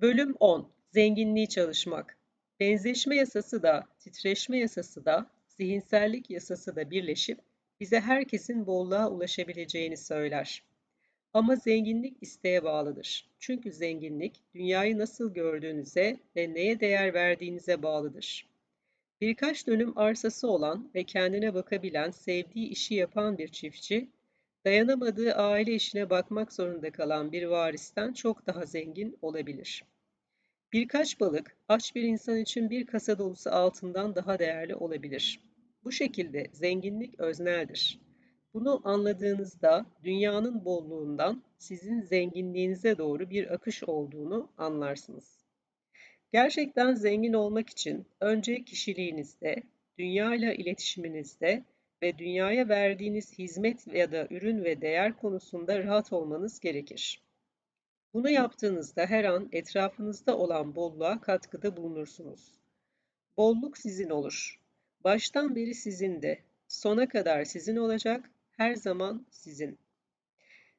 Bölüm 10 Zenginliği çalışmak Benzeşme yasası da, titreşme yasası da, zihinsellik yasası da birleşip bize herkesin bolluğa ulaşabileceğini söyler. Ama zenginlik isteğe bağlıdır. Çünkü zenginlik dünyayı nasıl gördüğünüze ve neye değer verdiğinize bağlıdır. Birkaç dönüm arsası olan ve kendine bakabilen, sevdiği işi yapan bir çiftçi, dayanamadığı aile işine bakmak zorunda kalan bir varisten çok daha zengin olabilir. Birkaç balık aç bir insan için bir kasa dolusu altından daha değerli olabilir. Bu şekilde zenginlik özneldir. Bunu anladığınızda dünyanın bolluğundan sizin zenginliğinize doğru bir akış olduğunu anlarsınız. Gerçekten zengin olmak için önce kişiliğinizde, dünyayla iletişiminizde ve dünyaya verdiğiniz hizmet ya da ürün ve değer konusunda rahat olmanız gerekir. Bunu yaptığınızda her an etrafınızda olan bolluğa katkıda bulunursunuz. Bolluk sizin olur. Baştan beri sizin de, sona kadar sizin olacak, her zaman sizin.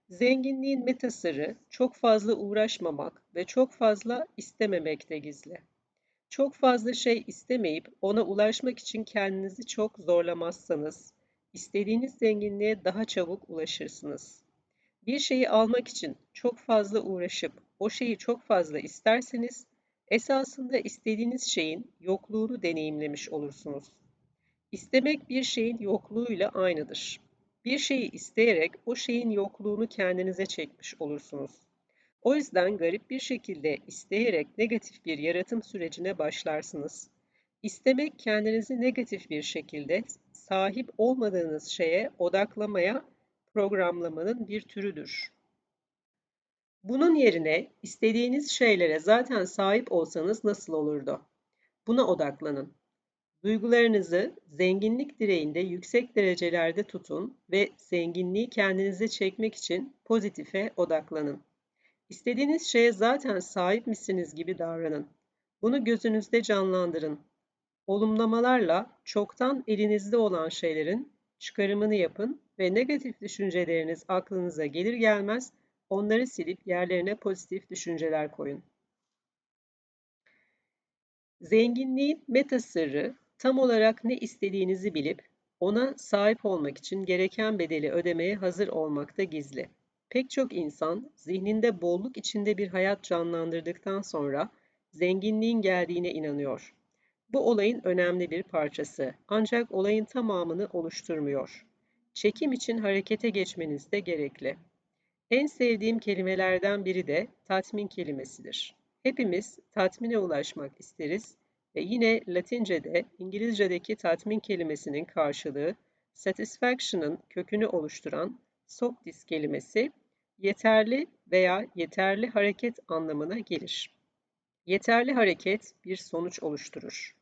Zenginliğin metasırı çok fazla uğraşmamak ve çok fazla istememekte gizli. Çok fazla şey istemeyip ona ulaşmak için kendinizi çok zorlamazsanız, istediğiniz zenginliğe daha çabuk ulaşırsınız. Bir şeyi almak için çok fazla uğraşıp o şeyi çok fazla isterseniz, esasında istediğiniz şeyin yokluğunu deneyimlemiş olursunuz. İstemek bir şeyin yokluğuyla aynıdır. Bir şeyi isteyerek o şeyin yokluğunu kendinize çekmiş olursunuz. O yüzden garip bir şekilde isteyerek negatif bir yaratım sürecine başlarsınız. İstemek kendinizi negatif bir şekilde sahip olmadığınız şeye odaklamaya programlamanın bir türüdür. Bunun yerine istediğiniz şeylere zaten sahip olsanız nasıl olurdu? Buna odaklanın. Duygularınızı zenginlik direğinde yüksek derecelerde tutun ve zenginliği kendinize çekmek için pozitife odaklanın. İstediğiniz şeye zaten sahip misiniz gibi davranın. Bunu gözünüzde canlandırın. Olumlamalarla çoktan elinizde olan şeylerin çıkarımını yapın ve negatif düşünceleriniz aklınıza gelir gelmez onları silip yerlerine pozitif düşünceler koyun. Zenginliğin meta sırrı tam olarak ne istediğinizi bilip ona sahip olmak için gereken bedeli ödemeye hazır olmakta gizli. Pek çok insan zihninde bolluk içinde bir hayat canlandırdıktan sonra zenginliğin geldiğine inanıyor. Bu olayın önemli bir parçası ancak olayın tamamını oluşturmuyor. Çekim için harekete geçmeniz de gerekli. En sevdiğim kelimelerden biri de tatmin kelimesidir. Hepimiz tatmine ulaşmak isteriz ve yine Latince'de İngilizce'deki tatmin kelimesinin karşılığı satisfaction'ın kökünü oluşturan soctis kelimesi yeterli veya yeterli hareket anlamına gelir. Yeterli hareket bir sonuç oluşturur.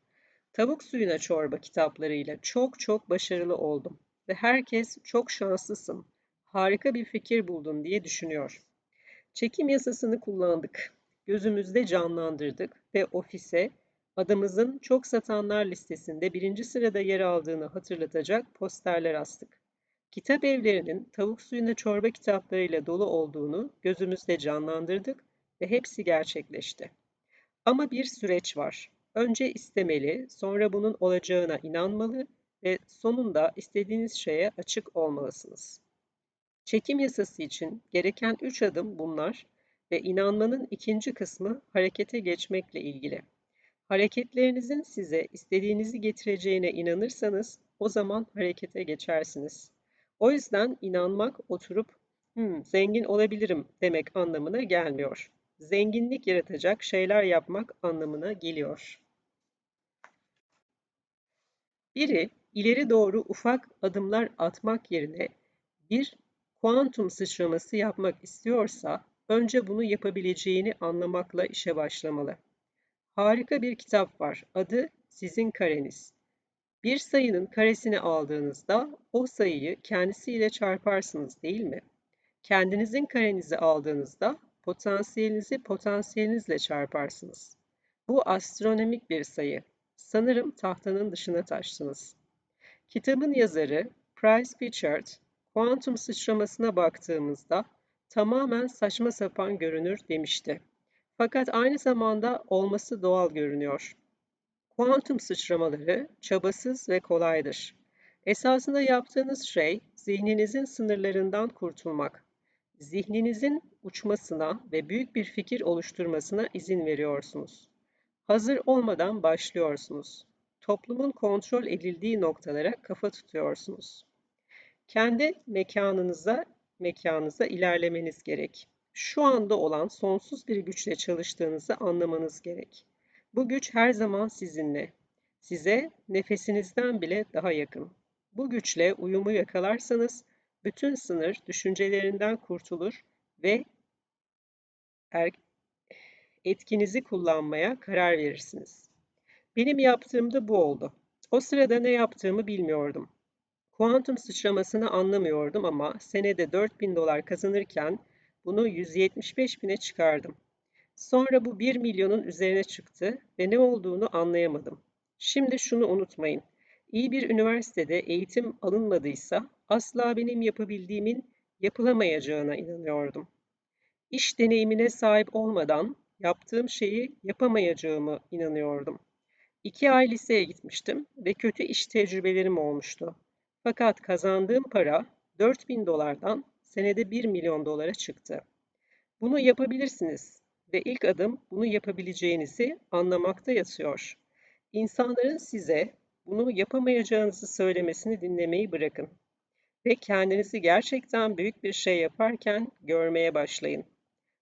Tavuk suyuna çorba kitaplarıyla çok çok başarılı oldum ve herkes çok şanslısın, harika bir fikir buldun diye düşünüyor. Çekim yasasını kullandık, gözümüzde canlandırdık ve ofise adımızın çok satanlar listesinde birinci sırada yer aldığını hatırlatacak posterler astık. Kitap evlerinin tavuk suyuna çorba kitaplarıyla dolu olduğunu gözümüzde canlandırdık ve hepsi gerçekleşti. Ama bir süreç var. Önce istemeli, sonra bunun olacağına inanmalı ve sonunda istediğiniz şeye açık olmalısınız. Çekim yasası için gereken üç adım bunlar ve inanmanın ikinci kısmı harekete geçmekle ilgili. Hareketlerinizin size istediğinizi getireceğine inanırsanız o zaman harekete geçersiniz. O yüzden inanmak oturup hmm, zengin olabilirim demek anlamına gelmiyor. Zenginlik yaratacak şeyler yapmak anlamına geliyor. Biri ileri doğru ufak adımlar atmak yerine bir kuantum sıçraması yapmak istiyorsa önce bunu yapabileceğini anlamakla işe başlamalı. Harika bir kitap var. Adı Sizin Kareniz. Bir sayının karesini aldığınızda o sayıyı kendisiyle çarparsınız değil mi? Kendinizin karenizi aldığınızda potansiyelinizi potansiyelinizle çarparsınız. Bu astronomik bir sayı. Sanırım tahtanın dışına taştınız. Kitabın yazarı Price Pritchard, kuantum sıçramasına baktığımızda tamamen saçma sapan görünür demişti. Fakat aynı zamanda olması doğal görünüyor. Kuantum sıçramaları çabasız ve kolaydır. Esasında yaptığınız şey zihninizin sınırlarından kurtulmak. Zihninizin uçmasına ve büyük bir fikir oluşturmasına izin veriyorsunuz. Hazır olmadan başlıyorsunuz. Toplumun kontrol edildiği noktalara kafa tutuyorsunuz. Kendi mekanınıza mekanınıza ilerlemeniz gerek. Şu anda olan sonsuz bir güçle çalıştığınızı anlamanız gerek. Bu güç her zaman sizinle. Size nefesinizden bile daha yakın. Bu güçle uyumu yakalarsanız bütün sınır düşüncelerinden kurtulur ve er etkinizi kullanmaya karar verirsiniz. Benim yaptığım da bu oldu. O sırada ne yaptığımı bilmiyordum. Kuantum sıçramasını anlamıyordum ama senede 4000 dolar kazanırken bunu 175 bine çıkardım. Sonra bu 1 milyonun üzerine çıktı ve ne olduğunu anlayamadım. Şimdi şunu unutmayın. İyi bir üniversitede eğitim alınmadıysa asla benim yapabildiğimin yapılamayacağına inanıyordum. İş deneyimine sahip olmadan yaptığım şeyi yapamayacağımı inanıyordum. İki ay liseye gitmiştim ve kötü iş tecrübelerim olmuştu. Fakat kazandığım para 4000 dolardan senede 1 milyon dolara çıktı. Bunu yapabilirsiniz ve ilk adım bunu yapabileceğinizi anlamakta yatıyor. İnsanların size bunu yapamayacağınızı söylemesini dinlemeyi bırakın ve kendinizi gerçekten büyük bir şey yaparken görmeye başlayın.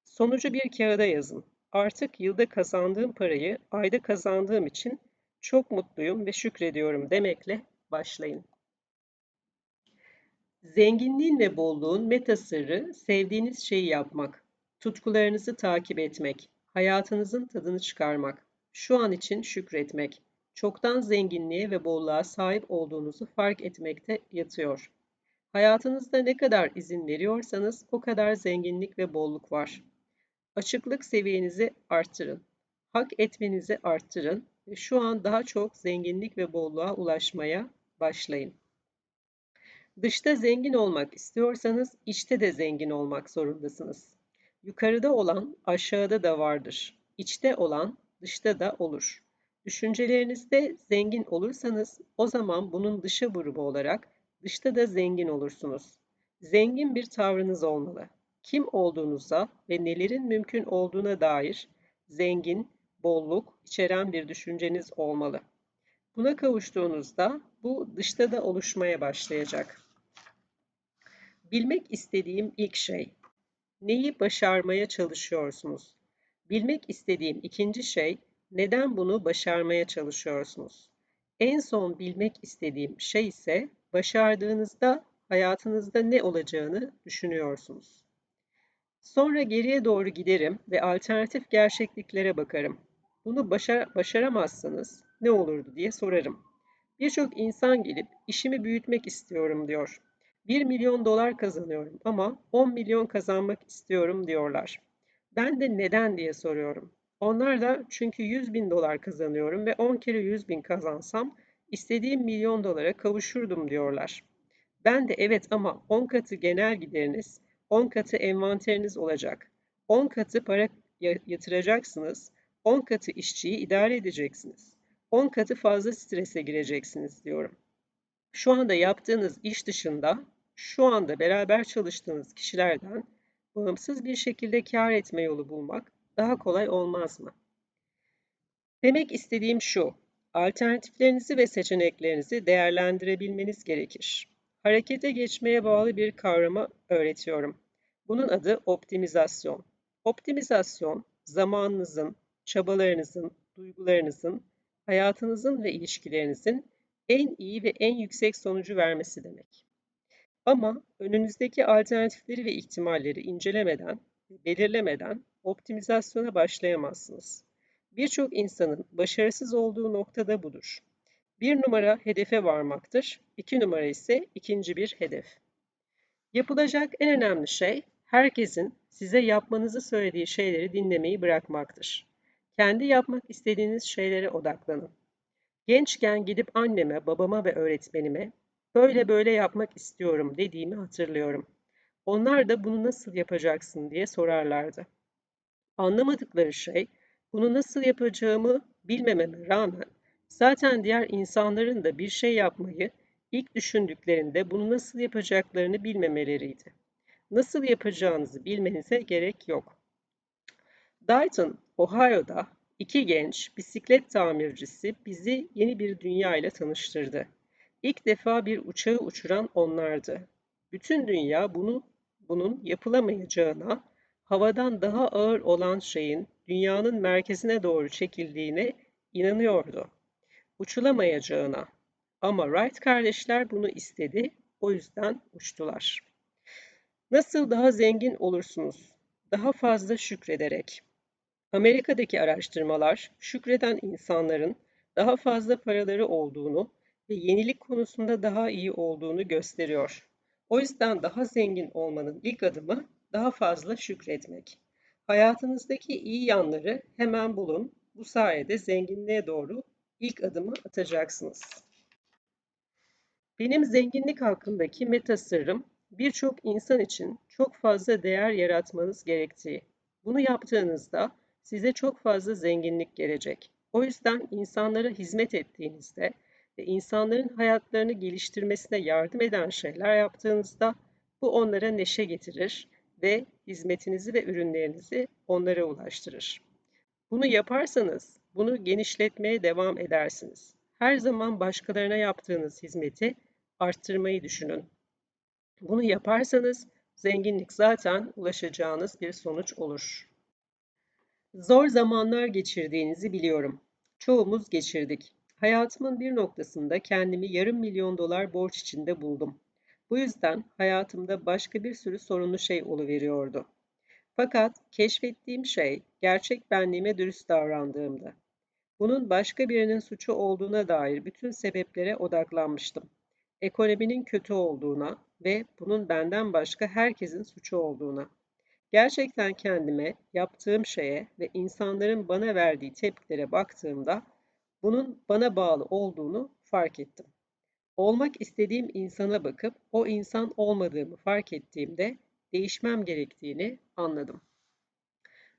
Sonucu bir kağıda yazın. Artık yılda kazandığım parayı ayda kazandığım için çok mutluyum ve şükrediyorum demekle başlayın. Zenginliğin ve bolluğun meta sırrı sevdiğiniz şeyi yapmak, tutkularınızı takip etmek, hayatınızın tadını çıkarmak, şu an için şükretmek, çoktan zenginliğe ve bolluğa sahip olduğunuzu fark etmekte yatıyor. Hayatınızda ne kadar izin veriyorsanız o kadar zenginlik ve bolluk var. Açıklık seviyenizi arttırın. Hak etmenizi arttırın ve şu an daha çok zenginlik ve bolluğa ulaşmaya başlayın. Dışta zengin olmak istiyorsanız içte de zengin olmak zorundasınız. Yukarıda olan aşağıda da vardır. İçte olan dışta da olur. Düşüncelerinizde zengin olursanız o zaman bunun dışı grubu olarak dışta da zengin olursunuz. Zengin bir tavrınız olmalı. Kim olduğunuza ve nelerin mümkün olduğuna dair zengin, bolluk içeren bir düşünceniz olmalı. Buna kavuştuğunuzda bu dışta da oluşmaya başlayacak. Bilmek istediğim ilk şey, neyi başarmaya çalışıyorsunuz? Bilmek istediğim ikinci şey, neden bunu başarmaya çalışıyorsunuz? En son bilmek istediğim şey ise başardığınızda hayatınızda ne olacağını düşünüyorsunuz. Sonra geriye doğru giderim ve alternatif gerçekliklere bakarım. Bunu başar başaramazsanız ne olurdu diye sorarım. Birçok insan gelip işimi büyütmek istiyorum diyor. 1 milyon dolar kazanıyorum ama 10 milyon kazanmak istiyorum diyorlar. Ben de neden diye soruyorum. Onlar da çünkü 100 bin dolar kazanıyorum ve 10 kere 100 bin kazansam istediğim milyon dolara kavuşurdum diyorlar. Ben de evet ama 10 katı genel gideriniz, 10 katı envanteriniz olacak. 10 katı para yatıracaksınız, 10 katı işçiyi idare edeceksiniz. 10 katı fazla strese gireceksiniz diyorum. Şu anda yaptığınız iş dışında şu anda beraber çalıştığınız kişilerden bağımsız bir şekilde kar etme yolu bulmak daha kolay olmaz mı? Demek istediğim şu, alternatiflerinizi ve seçeneklerinizi değerlendirebilmeniz gerekir. Harekete geçmeye bağlı bir kavrama öğretiyorum. Bunun adı optimizasyon. Optimizasyon, zamanınızın, çabalarınızın, duygularınızın, hayatınızın ve ilişkilerinizin en iyi ve en yüksek sonucu vermesi demek. Ama önünüzdeki alternatifleri ve ihtimalleri incelemeden belirlemeden optimizasyona başlayamazsınız. Birçok insanın başarısız olduğu noktada budur. Bir numara hedefe varmaktır, iki numara ise ikinci bir hedef. Yapılacak en önemli şey herkesin size yapmanızı söylediği şeyleri dinlemeyi bırakmaktır. Kendi yapmak istediğiniz şeylere odaklanın. Gençken gidip anneme, babama ve öğretmenime böyle böyle yapmak istiyorum dediğimi hatırlıyorum. Onlar da bunu nasıl yapacaksın diye sorarlardı. Anlamadıkları şey, bunu nasıl yapacağımı bilmememe rağmen zaten diğer insanların da bir şey yapmayı ilk düşündüklerinde bunu nasıl yapacaklarını bilmemeleriydi. Nasıl yapacağınızı bilmenize gerek yok. Dayton, Ohio'da iki genç bisiklet tamircisi bizi yeni bir dünya ile tanıştırdı. İlk defa bir uçağı uçuran onlardı. Bütün dünya bunu bunun yapılamayacağına, havadan daha ağır olan şeyin dünyanın merkezine doğru çekildiğine inanıyordu. Uçulamayacağına. Ama Wright kardeşler bunu istedi, o yüzden uçtular. Nasıl daha zengin olursunuz? Daha fazla şükrederek. Amerika'daki araştırmalar şükreden insanların daha fazla paraları olduğunu ve yenilik konusunda daha iyi olduğunu gösteriyor. O yüzden daha zengin olmanın ilk adımı daha fazla şükretmek. Hayatınızdaki iyi yanları hemen bulun. Bu sayede zenginliğe doğru ilk adımı atacaksınız. Benim zenginlik hakkındaki meta sırrım birçok insan için çok fazla değer yaratmanız gerektiği. Bunu yaptığınızda size çok fazla zenginlik gelecek. O yüzden insanlara hizmet ettiğinizde ve insanların hayatlarını geliştirmesine yardım eden şeyler yaptığınızda bu onlara neşe getirir ve hizmetinizi ve ürünlerinizi onlara ulaştırır. Bunu yaparsanız bunu genişletmeye devam edersiniz. Her zaman başkalarına yaptığınız hizmeti arttırmayı düşünün. Bunu yaparsanız zenginlik zaten ulaşacağınız bir sonuç olur. Zor zamanlar geçirdiğinizi biliyorum. Çoğumuz geçirdik. Hayatımın bir noktasında kendimi yarım milyon dolar borç içinde buldum. Bu yüzden hayatımda başka bir sürü sorunlu şey oluveriyordu. Fakat keşfettiğim şey gerçek benliğime dürüst davrandığımdı. Bunun başka birinin suçu olduğuna dair bütün sebeplere odaklanmıştım. Ekonominin kötü olduğuna ve bunun benden başka herkesin suçu olduğuna. Gerçekten kendime, yaptığım şeye ve insanların bana verdiği tepkilere baktığımda bunun bana bağlı olduğunu fark ettim. Olmak istediğim insana bakıp o insan olmadığımı fark ettiğimde değişmem gerektiğini anladım.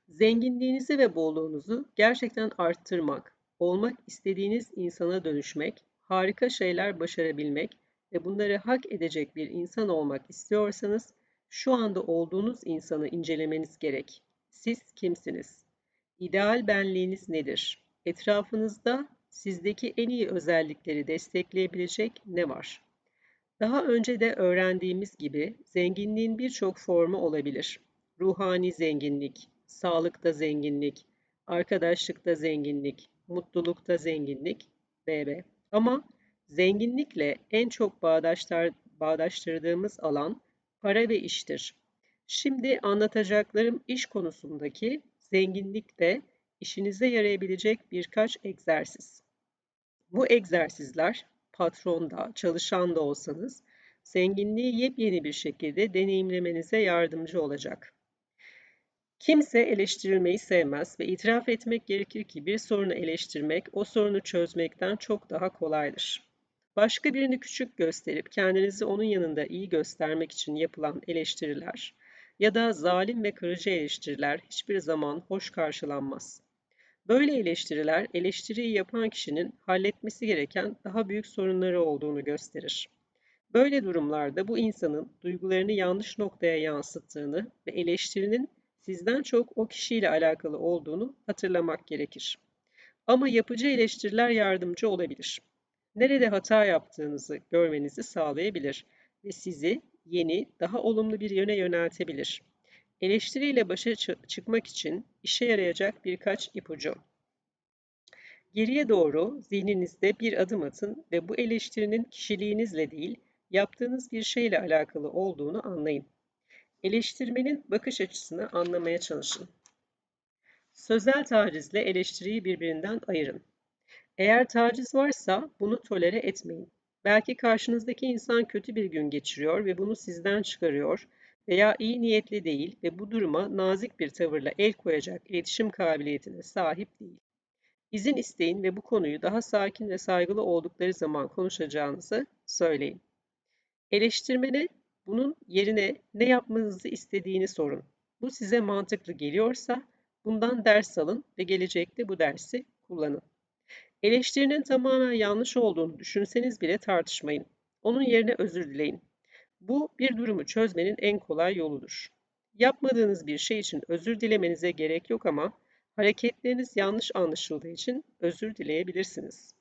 Zenginliğinizi ve bolluğunuzu gerçekten arttırmak, olmak istediğiniz insana dönüşmek, harika şeyler başarabilmek ve bunları hak edecek bir insan olmak istiyorsanız şu anda olduğunuz insanı incelemeniz gerek. Siz kimsiniz? İdeal benliğiniz nedir? Etrafınızda sizdeki en iyi özellikleri destekleyebilecek ne var? Daha önce de öğrendiğimiz gibi zenginliğin birçok formu olabilir. Ruhani zenginlik, sağlıkta zenginlik, arkadaşlıkta zenginlik, mutlulukta zenginlik, bb. Ama zenginlikle en çok bağdaştır, bağdaştırdığımız alan para ve iştir. Şimdi anlatacaklarım iş konusundaki zenginlikte işinize yarayabilecek birkaç egzersiz. Bu egzersizler patronda, çalışan da olsanız zenginliği yepyeni bir şekilde deneyimlemenize yardımcı olacak. Kimse eleştirilmeyi sevmez ve itiraf etmek gerekir ki bir sorunu eleştirmek o sorunu çözmekten çok daha kolaydır. Başka birini küçük gösterip kendinizi onun yanında iyi göstermek için yapılan eleştiriler ya da zalim ve kırıcı eleştiriler hiçbir zaman hoş karşılanmaz. Böyle eleştiriler eleştiriyi yapan kişinin halletmesi gereken daha büyük sorunları olduğunu gösterir. Böyle durumlarda bu insanın duygularını yanlış noktaya yansıttığını ve eleştirinin sizden çok o kişiyle alakalı olduğunu hatırlamak gerekir. Ama yapıcı eleştiriler yardımcı olabilir. Nerede hata yaptığınızı görmenizi sağlayabilir ve sizi yeni, daha olumlu bir yöne yöneltebilir. Eleştiriyle başa çıkmak için işe yarayacak birkaç ipucu. Geriye doğru zihninizde bir adım atın ve bu eleştirinin kişiliğinizle değil, yaptığınız bir şeyle alakalı olduğunu anlayın. Eleştirmenin bakış açısını anlamaya çalışın. Sözel tacizle eleştiriyi birbirinden ayırın. Eğer taciz varsa bunu tolere etmeyin. Belki karşınızdaki insan kötü bir gün geçiriyor ve bunu sizden çıkarıyor veya iyi niyetli değil ve bu duruma nazik bir tavırla el koyacak iletişim kabiliyetine sahip değil. İzin isteyin ve bu konuyu daha sakin ve saygılı oldukları zaman konuşacağınızı söyleyin. Eleştirmene bunun yerine ne yapmanızı istediğini sorun. Bu size mantıklı geliyorsa Bundan ders alın ve gelecekte bu dersi kullanın. Eleştirinin tamamen yanlış olduğunu düşünseniz bile tartışmayın. Onun yerine özür dileyin. Bu bir durumu çözmenin en kolay yoludur. Yapmadığınız bir şey için özür dilemenize gerek yok ama hareketleriniz yanlış anlaşıldığı için özür dileyebilirsiniz.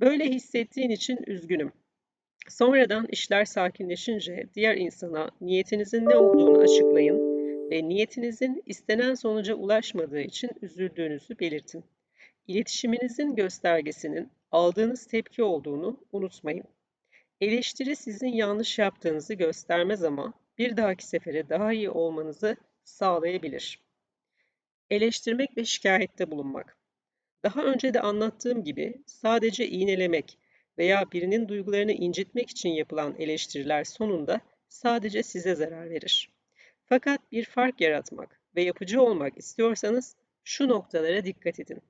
Böyle hissettiğin için üzgünüm. Sonradan işler sakinleşince diğer insana niyetinizin ne olduğunu açıklayın ve niyetinizin istenen sonuca ulaşmadığı için üzüldüğünüzü belirtin. İletişiminizin göstergesinin aldığınız tepki olduğunu unutmayın. Eleştiri sizin yanlış yaptığınızı göstermez ama bir dahaki sefere daha iyi olmanızı sağlayabilir. Eleştirmek ve şikayette bulunmak. Daha önce de anlattığım gibi sadece iğnelemek veya birinin duygularını incitmek için yapılan eleştiriler sonunda sadece size zarar verir. Fakat bir fark yaratmak ve yapıcı olmak istiyorsanız şu noktalara dikkat edin.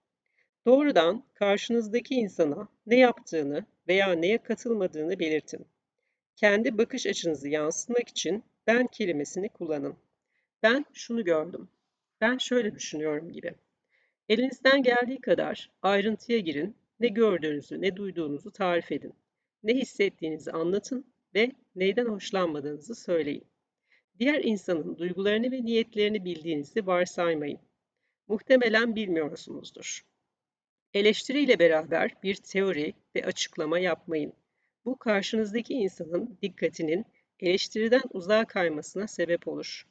Doğrudan karşınızdaki insana ne yaptığını veya neye katılmadığını belirtin. Kendi bakış açınızı yansıtmak için ben kelimesini kullanın. Ben şunu gördüm. Ben şöyle düşünüyorum gibi. Elinizden geldiği kadar ayrıntıya girin, ne gördüğünüzü, ne duyduğunuzu tarif edin. Ne hissettiğinizi anlatın ve neyden hoşlanmadığınızı söyleyin. Diğer insanın duygularını ve niyetlerini bildiğinizi varsaymayın. Muhtemelen bilmiyorsunuzdur. Eleştiriyle beraber bir teori ve açıklama yapmayın. Bu karşınızdaki insanın dikkatinin eleştiriden uzağa kaymasına sebep olur.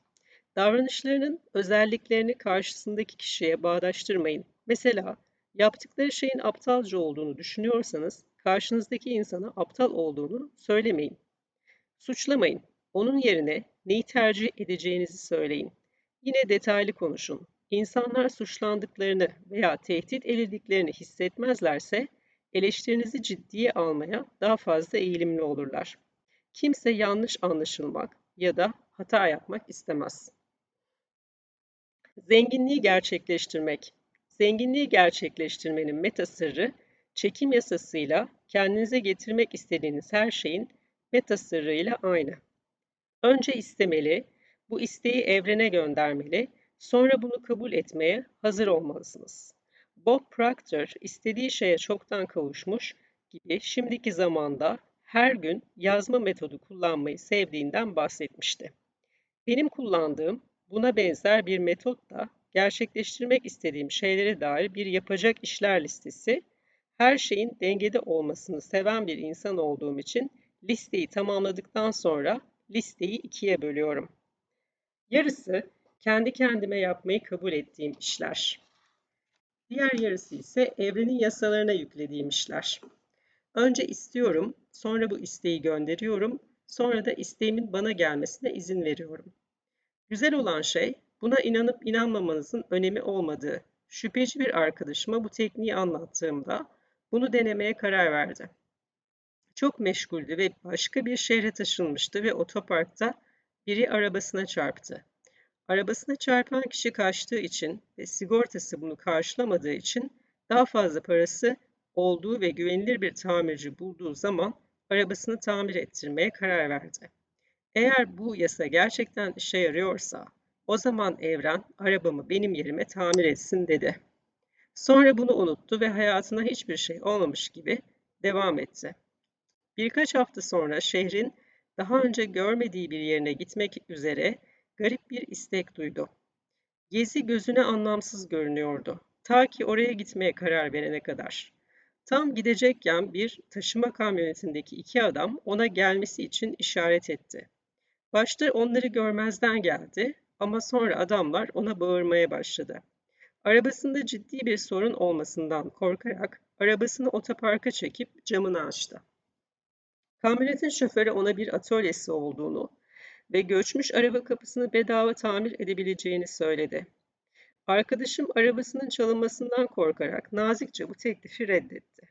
Davranışlarının özelliklerini karşısındaki kişiye bağdaştırmayın. Mesela yaptıkları şeyin aptalca olduğunu düşünüyorsanız karşınızdaki insana aptal olduğunu söylemeyin. Suçlamayın. Onun yerine neyi tercih edeceğinizi söyleyin. Yine detaylı konuşun. İnsanlar suçlandıklarını veya tehdit edildiklerini hissetmezlerse eleştirinizi ciddiye almaya daha fazla eğilimli olurlar. Kimse yanlış anlaşılmak ya da hata yapmak istemez. Zenginliği gerçekleştirmek. Zenginliği gerçekleştirmenin meta sırrı, çekim yasasıyla kendinize getirmek istediğiniz her şeyin meta sırrıyla aynı. Önce istemeli, bu isteği evrene göndermeli, sonra bunu kabul etmeye hazır olmalısınız. Bob Proctor istediği şeye çoktan kavuşmuş gibi şimdiki zamanda her gün yazma metodu kullanmayı sevdiğinden bahsetmişti. Benim kullandığım buna benzer bir metot da gerçekleştirmek istediğim şeylere dair bir yapacak işler listesi, her şeyin dengede olmasını seven bir insan olduğum için listeyi tamamladıktan sonra listeyi ikiye bölüyorum. Yarısı kendi kendime yapmayı kabul ettiğim işler. Diğer yarısı ise evrenin yasalarına yüklediğim işler. Önce istiyorum, sonra bu isteği gönderiyorum, sonra da isteğimin bana gelmesine izin veriyorum. Güzel olan şey, buna inanıp inanmamanızın önemi olmadığı. Şüpheci bir arkadaşıma bu tekniği anlattığımda bunu denemeye karar verdi. Çok meşguldü ve başka bir şehre taşınmıştı ve otoparkta biri arabasına çarptı. Arabasına çarpan kişi kaçtığı için ve sigortası bunu karşılamadığı için daha fazla parası olduğu ve güvenilir bir tamirci bulduğu zaman arabasını tamir ettirmeye karar verdi. Eğer bu yasa gerçekten işe yarıyorsa o zaman evren arabamı benim yerime tamir etsin dedi. Sonra bunu unuttu ve hayatına hiçbir şey olmamış gibi devam etti. Birkaç hafta sonra şehrin daha önce görmediği bir yerine gitmek üzere garip bir istek duydu. Gezi gözüne anlamsız görünüyordu. Ta ki oraya gitmeye karar verene kadar. Tam gidecekken bir taşıma kamyonetindeki iki adam ona gelmesi için işaret etti. Başta onları görmezden geldi ama sonra adamlar ona bağırmaya başladı. Arabasında ciddi bir sorun olmasından korkarak arabasını otoparka çekip camını açtı. Kamyonetin şoförü ona bir atölyesi olduğunu ve göçmüş araba kapısını bedava tamir edebileceğini söyledi. Arkadaşım arabasının çalınmasından korkarak nazikçe bu teklifi reddetti.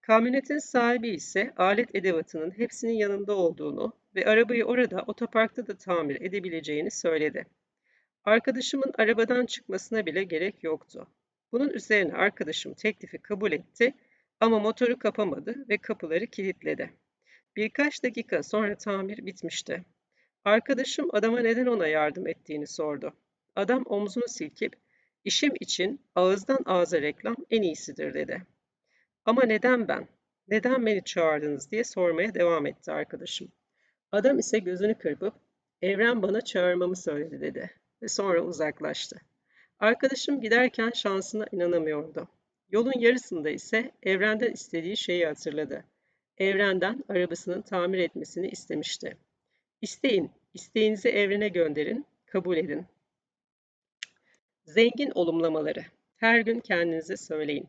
Kamyonetin sahibi ise alet edevatının hepsinin yanında olduğunu ve arabayı orada otoparkta da tamir edebileceğini söyledi. Arkadaşımın arabadan çıkmasına bile gerek yoktu. Bunun üzerine arkadaşım teklifi kabul etti ama motoru kapamadı ve kapıları kilitledi. Birkaç dakika sonra tamir bitmişti. Arkadaşım adama neden ona yardım ettiğini sordu. Adam omzunu silkip İşim için ağızdan ağza reklam en iyisidir dedi. Ama neden ben? Neden beni çağırdınız diye sormaya devam etti arkadaşım. Adam ise gözünü kırpıp evren bana çağırmamı söyledi dedi ve sonra uzaklaştı. Arkadaşım giderken şansına inanamıyordu. Yolun yarısında ise evrenden istediği şeyi hatırladı. Evrenden arabasının tamir etmesini istemişti. İsteyin, isteğinizi evrene gönderin, kabul edin. Zengin olumlamaları. Her gün kendinize söyleyin.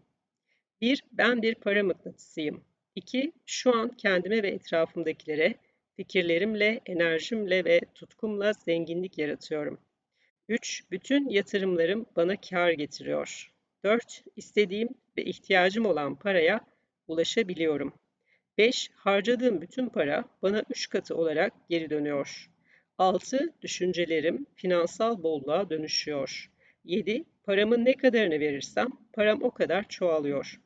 1. Ben bir para mıknatısıyım. 2. Şu an kendime ve etrafımdakilere fikirlerimle, enerjimle ve tutkumla zenginlik yaratıyorum. 3. Bütün yatırımlarım bana kar getiriyor. 4. İstediğim ve ihtiyacım olan paraya ulaşabiliyorum. 5. Harcadığım bütün para bana 3 katı olarak geri dönüyor. 6. Düşüncelerim finansal bolluğa dönüşüyor. 7. Paramın ne kadarını verirsem param o kadar çoğalıyor.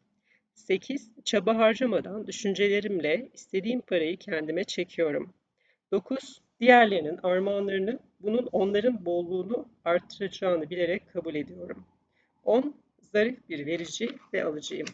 8. Çaba harcamadan düşüncelerimle istediğim parayı kendime çekiyorum. 9. Diğerlerinin armağanlarını bunun onların bolluğunu arttıracağını bilerek kabul ediyorum. 10. Zarif bir verici ve alıcıyım.